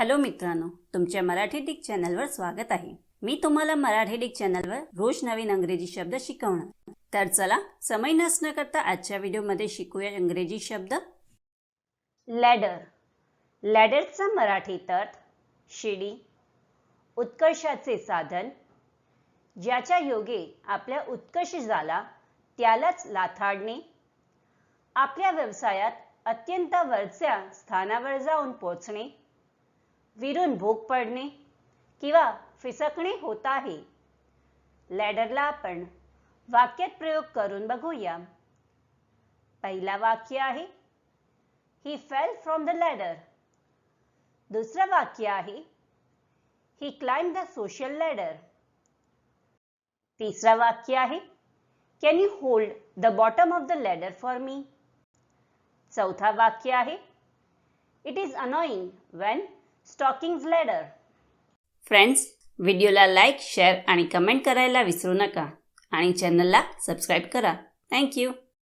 Hello मित्रांनो तुमच्या Marathi Dick चॅनलवर स्वागत आहे. मी तुम्हाला मराठी डिक चॅनलवर रोज नवीन अंग्रेजी शब्द शिकवणार. तर चला समय नसणं करता आजच्या व्हिडिओमध्ये शिकूया इंग्रजी शब्द. लॅडर लॅडरचा मराठी अर्थ शिडी उत्कर्षाचे साधन. ज्याच्या योगे आपल्या उत्कर्ष झाला त्यालाच लाथाडणे. आपल्या व्यवसायात अत्यंत वरच्या स्थानावर जाऊन पोचणे. विरून भोग पडणे किंवा फिसकणे होत आहे. लॅडरला आपण वाक्यात प्रयोग करून बघूया. पहिला वाक्य आहे ही फेल फ्रॉम द लॅडर दुसरं वाक्य आहे ही क्लाइम द सोशल लॅडर तिसरं वाक्य आहे can you hold the bottom of the ladder for me चौथा वाक्य आहे it is annoying when stocking ladder friends व्हिडिओला लाईक शेअर आणि कमेंट करायला विसरू नका. आणि चॅनलला सबस्क्राईब करा. थँक्यू